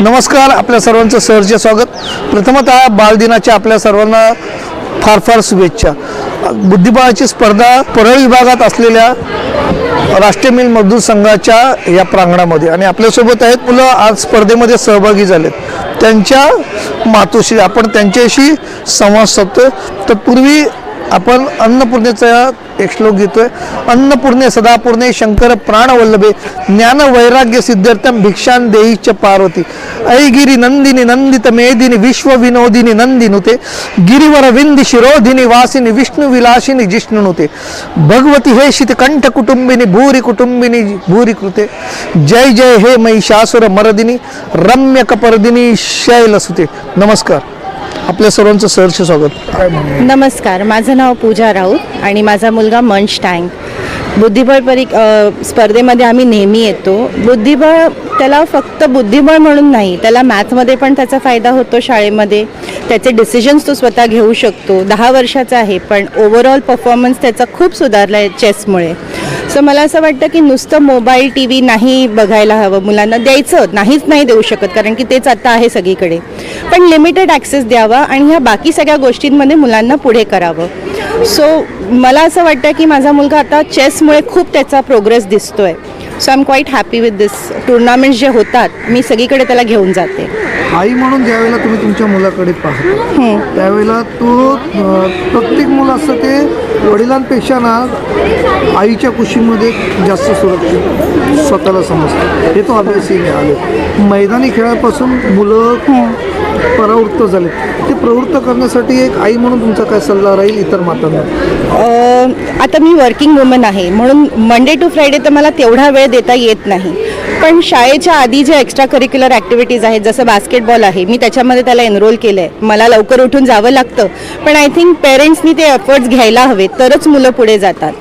नमस्कार आपल्या सर्वांचं सहर्ष स्वागत. प्रथमतः बालदिनाच्या आपल्या सर्वांना फार फार शुभेच्छा. बुद्धिबळाची स्पर्धा परळ विभागात असलेल्या राष्ट्रीय मिल मजदूर संघाच्या या प्रांगणामध्ये आणि आपल्यासोबत आहेत मुलं आज स्पर्धेमध्ये सहभागी झालेत. त्यांच्या मातोश्री आपण त्यांच्याशी संवाद साधतो तर पूर्वी आपण अन्नपूर्णेचा एक श्लोक घेतोय अन्नपूर्णे सदापूर्णे शंकर प्राणवल्लभे ज्ञान वैराग्य सिद्धार्थम भिक्षान देईच पार्वती. ऐगिरी नंदिनी नंदित मेदिनी विश्व विनोदिनी नंदिनुते गिरिवर विंदी शिरोधिनी वासिनी विष्णू विलासिनी जिष्णुनुते. भगवती हे शितकंठ कुटुंबिनी भूरी कुटुंबिनी भूरी कृते. जय जय हे महिषासुर मरदिनी रम्य शैलसुते. नमस्कार. आपल्या सर्वांचं सहर्ष स्वागत. काय म्हणणं? नमस्कार माझं नाव पूजा राऊत आणि माझा मुलगा मंच टँक बुद्धिबळ परी अ, स्पर्धेमध्ये आम्ही नेहमी येतो. बुद्धिबळ त्याला फक्त बुद्धिबळ म्हणून नाही त्याला मॅथमध्ये पण त्याचा फायदा होतो शाळेमध्ये. त्याचे डिसिजन्स तो स्वतः घेऊ शकतो. दहा वर्षाचा आहे पण ओव्हरऑल परफॉर्मन्स त्याचा खूप सुधारला आहे चेसमुळे सो मला असं वाटतं की नुसतं मोबाईल टी व्ही नाही बघायला हवं. मुलांना द्यायचं नाहीच नाही देऊ शकत कारण की तेच आता आहे सगळीकडे. पण लिमिटेड ॲक्सेस द्यावा आणि ह्या बाकी सगळ्या गोष्टींमध्ये मुलांना पुढे करावं. सो मला असं वाटतं की माझा मुलगा आता चेसमुळे खूप त्याचा प्रोग्रेस दिसतोय. So I am quite happy with this tournaments जे होतात मी सगळीकडे त्याला घेऊन जाते. आई म्हणून ज्यावेळेला तुम्ही तुमच्या मुलाकडे पाहता त्यावेळेला तो प्रत्येक मुलं असतं ते वडिलांपेक्षा ना आईच्या कुशीमध्ये जास्त सुरक्षित स्वतःला समजतं हे तो अभ्यासीने आले मैदानी खेळापासून मुलं परावृत्त झाले ते प्रवृत्त करण्यासाठी एक आई म्हणून तुमचा काय सल्ला राहील इतर मातांना? आता मी वर्किंग वुमन आहे. म्हणून मंडे टू फ्रायडे तर मला तेवढा वेळ देता येत नाही. पण शाळेच्या आधी जे एक्स्ट्रा करिक्युलर ॲक्टिव्हिटीज आहेत जसं बास्केटबॉल आहे मी त्याच्यामध्ये त्याला एनरोल केलं आहे मला लवकर उठून जावं लागतं. पण आय थिंक पेरेंट्सनी ते एफर्ट्स घ्यायला हवेत तरच मुलं पुढे जातात.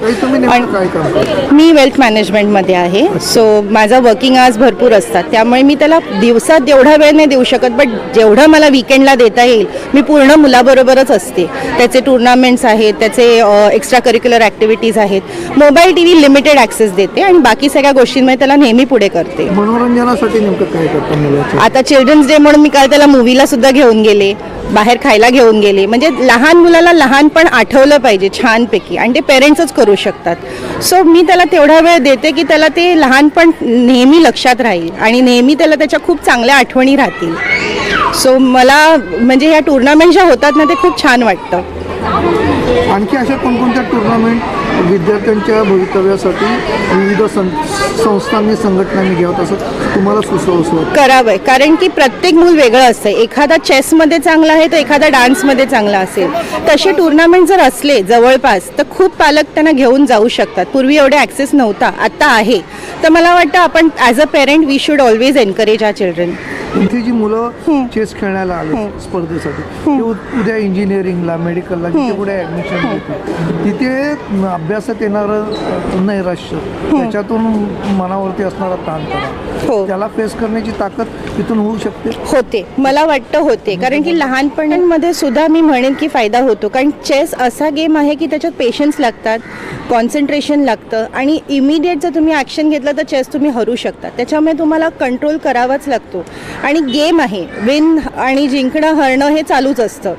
मी वेल्थ मॅनेजमेंटमध्ये आहे. सो माझा वर्किंग आवर्स भरपूर असतात. त्यामुळे मी त्याला दिवसात एवढा वेळ नाही देऊ शकत बट जेवढं मला विकेंडला देता येईल मी पूर्ण मुलाबरोबरच असते. त्याचे टुर्नामेंट्स आहेत त्याचे एक्स्ट्रा करिक्युलर ॲक्टिव्हिटीज आहेत. Mobile T V limited access देते आणि बाकी सगळ्या गोष्टींमध्ये त्याला नेहमी पुढे करते. मनोरंजनासाठी नेमकं काय करता मुलाच्या आता चिल्ड्रन्स डे म्हणून मी काल त्याला मूवीला सुद्धा घेऊन गेले. बाहेर खायला घेऊन गेले. म्हणजे लहान मुलाला लहानपण आठवलं पाहिजे छानपैकी. आणि ते पेरेंट्सच करू शकतात. सो मी त्याला तेवढा वेळ देते की त्याला ते लहानपण नेहमी लक्षात राहील. आणि नेहमी त्याला त्याच्या खूप चांगल्या आठवणी राहतील. सो मला म्हणजे ह्या टुर्नामेंट ज्या होतात ना ते खूप छान वाटतं. आणखी अशा कोणकोणत्या टुर्नामेंट विद्यार्थ्यांच्या भवितव्यासाठी विविध सं संस्थांनी संघटनांनी घ्यावत असं तुम्हाला सुचवं वाटतं? करावं. कारण की प्रत्येक मूल वेगळं असतं. एखादा चेसमध्ये चांगला आहे तर एखादा डान्समध्ये चांगला असेल. तसे टुर्नामेंट जर असले जवळपास तर खूप पालक त्यांना घेऊन जाऊ शकतात. पूर्वी एवढे ॲक्सेस नव्हता आत्ता आहे. तर मला वाटतं आपण as a parent we should always encourage our children तुमची जी मुलं चेस खेळायला आले स्पर्धेसाठी उद्या इंजिनिअरिंगला मेडिकलला जिथे पुढे ऍडमिशन तिथे अभ्यासात येणारं नैराश्य त्याच्यातून मनावरती असणारा ताणतणाव हो. त्याला फेस करण्याची ताकद तिथून होऊ शकते. होते. मला वाटतं होते. कारण की लहानपणांमध्ये सुद्धा मी म्हणेन की फायदा होतो. कारण चेस असा गेम आहे की त्याच्यात पेशन्स लागतात कॉन्सन्ट्रेशन लागतं आणि इमिडिएट जर तुम्ही ॲक्शन घेतलं तर चेस तुम्ही हरू शकता. त्याच्यामुळे तुम्हाला कंट्रोल करावाच लागतो. आणि गेम आहे. विन आणि जिंकणं हरणं हे चालूच असतं.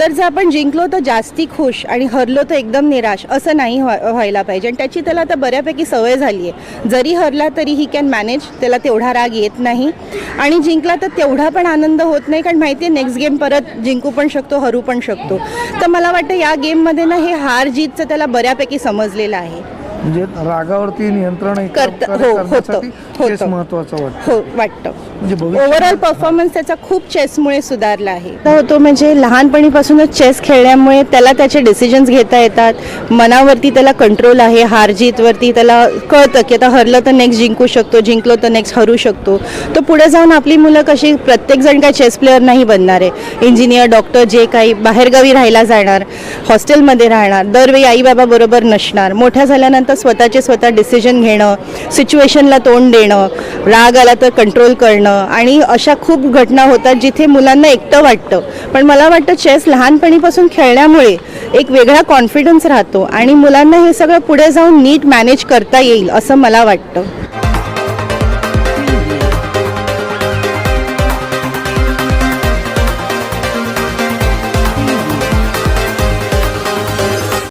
तर जर आपण जिंकलो तर जास्ती खुश आणि हरलो तर एकदम निराश असं नाही व्हा व्हायला पाहिजे. आणि त्याची त्याला आता बऱ्यापैकी सवय झाली आहे. जरी हरला तरी ही कॅन मॅनेज त्याला तेवढा राग येत नाही. आणि जिंकला तर तेवढा पण आनंद होत नाही कारण माहिती आहे नेक्स्ट गेम परत जिंकू पण शकतो हरू पण शकतो. तर मला वाटतं या गेममध्ये ना हे हार जीतचं त्याला बऱ्यापैकी समजलेलं आहे. म्हणजे रागावरती नियंत्रण करत- हो, होतं, होतं. महत्वाचं वाटतं. हो वाटतं. म्हणजे भविष्यात ओव्हरऑल परफॉर्मन्स त्याचा खूप चेसमुळे सुधारला आहे. तर होतो म्हणजे लहानपणीपासूनच चेस खेळल्यामुळे त्याला त्याचे डिसिजन्स घेता येतात. मनावरती त्याला कंट्रोल आहे हार जीतवरती त्याला कळतं की आता हरलं तर नेक्स्ट जिंकू शकतो जिंकलो तर नेक्स्ट हरू शकतो. तर पुढे जाऊन आपली मुलं कशी प्रत्येकजण काय चेस प्लेअर नाही बनणार आहे. इंजिनियर डॉक्टर जे काही बाहेरगावी राहायला जाणार हॉस्टेलमध्ये राहणार दरवेळी आईबाबा बरोबर नसणार. मोठ्या झाल्यानंतर स्वतःचे स्वतः डिसिजन घेणं सिच्युएशनला तोंड देणं राग आला तर कंट्रोल करणं आणि अशा खूप घटना होतात जिथे मुलांना एकटं वाटतं. पण मला वाटतं चेस लहानपणीपासून खेळण्यामुळे एक वेगळा कॉन्फिडन्स राहतो आणि मुलांना हे सगळं पुढे जाऊन नीट मॅनेज करता येईल असं मला वाटतं.